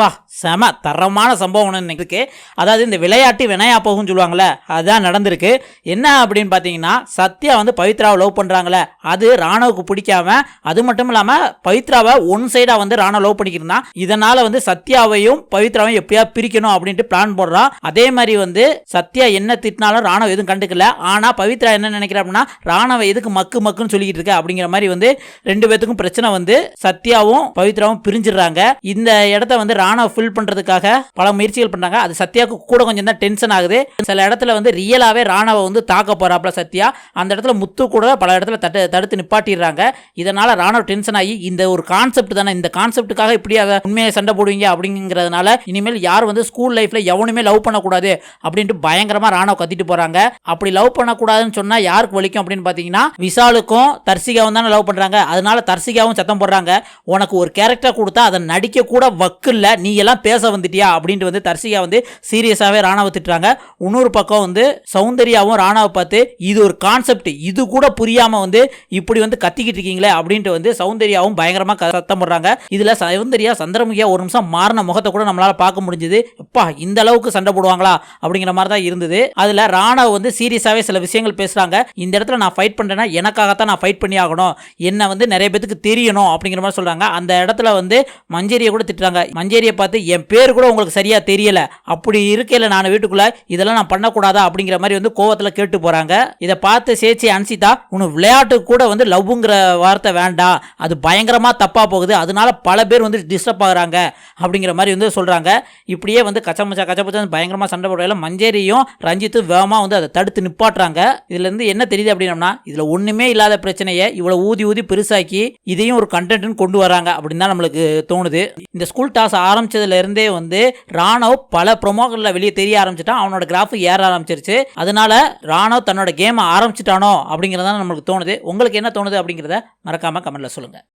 பா செம தரமான சம்பவம் ஒன்று இன்னைக்கு அதாவது இந்த விளையாட்டு வினையா போகும்னு சொல்லுவாங்கள்ல அதுதான் நடந்திருக்கு. என்ன அப்படின்னு பார்த்தீங்கன்னா சத்யா வந்து பவித்ராவை லவ் பண்ணுறாங்களே அது ராணவுக்கு பிடிக்காம அது மட்டும் இல்லாமல் பவித்ராவை ஒன் சைடாக வந்து ராணவ லவ் பண்ணிக்கிருந்தான் இதனால் வந்து சத்யாவையும் பவித்ராவையும் எப்படியா பிரிக்கணும் அப்படின்ட்டு பிளான் போடுறான். அதே மாதிரி வந்து சத்யா என்ன திட்டினாலும் ராணவ எதுவும் கண்டுக்கல. ஆனால் பவித்ரா என்ன நினைக்கிறா அப்படின்னா ராணவ எதுக்கு மக்கு மக்குன்னு சொல்லிக்கிட்டு இருக்க அப்படிங்கிற மாதிரி வந்து ரெண்டு பேத்துக்கும் பிரச்சனை வந்து சத்யாவும் பவித்ராவும் பிரிஞ்சிடுறாங்க. இந்த இடத்த வந்து ராணவ ஃபில் பண்றதுக்காக பல முயற்சிகள் பண்றாங்க. அது சத்யாவுக்கு கூட கொஞ்சம் தான் டென்ஷன் ஆகுது. சில இடத்துல வந்து ரியலாவே ராணாவை வந்து தாக்க போறாப்ல சத்யா. அந்த இடத்துல முத்து கூட பல இடத்துல தட்டு தடுத்து நிப்பாட்டிடுறாங்க. இதனால ராணவ டென்ஷன் ஆகி இந்த ஒரு கான்செப்ட் தானே இந்த கான்செப்டுக்காக இப்படி அதை உண்மையை சண்டை போடுவீங்க அப்படிங்கிறதுனால இனிமேல் யார் வந்து ஸ்கூல் லைஃப்ல எவனுமே லவ் பண்ணக்கூடாது அப்படின்ட்டு பயங்கரமா ராணவ கத்திட்டு போறாங்க. அப்படி லவ் பண்ணக்கூடாதுன்னு சொன்னா யாருக்கு வலிக்கும் அப்படின்னு பாத்தீங்கன்னா விஷாலுக்கும் தர்சிகாவும் தானே லவ் பண்றாங்க. அதனால தர்சிகாவும் சத்தம் போடுறாங்க. உனக்கு ஒரு கேரக்டர் கொடுத்தா அதை நடிக்க கூட வக்கு இல்லை. நீ எல்லாம் பேச வந்துட்டியா? அப்படின்ட்டு வந்து தர்சிகா வந்து சீரியஸாகவே ராணாவை திட்டுறாங்க. இன்னொரு பக்கம் வந்து சௌந்தர்யாவும் ராணாவை பார்த்து இது ஒரு கான்செப்ட் இது கூட புரியாமல் வந்து இப்படி வந்து கத்திக்கிட்டு இருக்கீங்களே அப்படின்ட்டு வந்து சௌந்தர்யாவும் பயங்கரமாக சத்தம் போடுறாங்க. இதில் சௌந்தர்யா சந்திரமுகியா ஒரு நிமிஷம் மாறின முகத்தை கூட நம்மளால் பார்க்க முடிஞ்சது. அப்பா இந்த அளவுக்கு சண்டை போடுவாங்களா? அப்படிங்கிற மாதிரி தான் இருந்தது. அதில் ராணாவை வந்து சீரியஸாகவே சில விஷயங்கள் பேசுகிறாங்க இந்த இடத்துல நான் ஃபைட் பண்ணுறேன்னா எனக்காகத்தான் நான் ஃபைட் பண்ணி ஆகணும். என்னை வந்து நிறைய பேத்துக்கு தெரியணும் அப்படிங்கிற மாதிரி சொல்கிறாங்க அந்த இடத்துல வந்து மஞ்சேரியை கூட திட்டுறாங்க. மஞ்சேரி மஞ்சேரியை பார்த்து என் பேர் கூட உங்களுக்கு சரியாக தெரியலை. அப்படி இருக்கையில் நான் வீட்டுக்குள்ளே இதெல்லாம் நான் பண்ணக்கூடாதா? அப்படிங்கிற மாதிரி வந்து கோவத்தில் கேட்டு போகிறாங்க இதை பார்த்து சேச்சி அன்சிதா உனக்கு விளையாட்டு கூட வந்து லவ்ங்கிற வார்த்தை வேண்டாம். அது பயங்கரமாக தப்பாக போகுது. அதனால பல பேர் வந்து டிஸ்டர்ப் ஆகுறாங்க. அப்படிங்கிற மாதிரி வந்து சொல்கிறாங்க இப்படியே வந்து கச்சமச்சா கச்சமச்சா பயங்கரமாக சண்டை போடுறதுல மஞ்சேரியும் ரஞ்சித்தும் வேகமாக வந்து அதை தடுத்து நிப்பாட்டுறாங்க. இதுலேருந்து என்ன தெரியுது அப்படின்னம்னா இதில் ஒன்றுமே இல்லாத பிரச்சனையை இவ்வளோ ஊதி ஊதி பெருசாக்கி இதையும் ஒரு கண்டென்ட்னு கொண்டு வராங்க அப்படின்னு தான் நம்மளுக்கு தோணுது. இந்த ஸ்கூல் டாஸ் ஆரம்பிச்சதுலேருந்தே வந்து ராணவ் பல ப்ரொமோகளில் வெளியே தெரிய ஆரம்பிச்சிட்டான். அவனோட கிராஃப் ஏற ஆரம்பிச்சிருச்சு. அதனால ராணவ் தன்னோட கேமை ஆரம்பிச்சிட்டானோ அப்படிங்கிறதான நம்மளுக்கு தோணுது. உங்களுக்கு என்ன தோணுது அப்படிங்கிறத மறக்காமல் கமெண்ட்ல சொல்லுங்கள்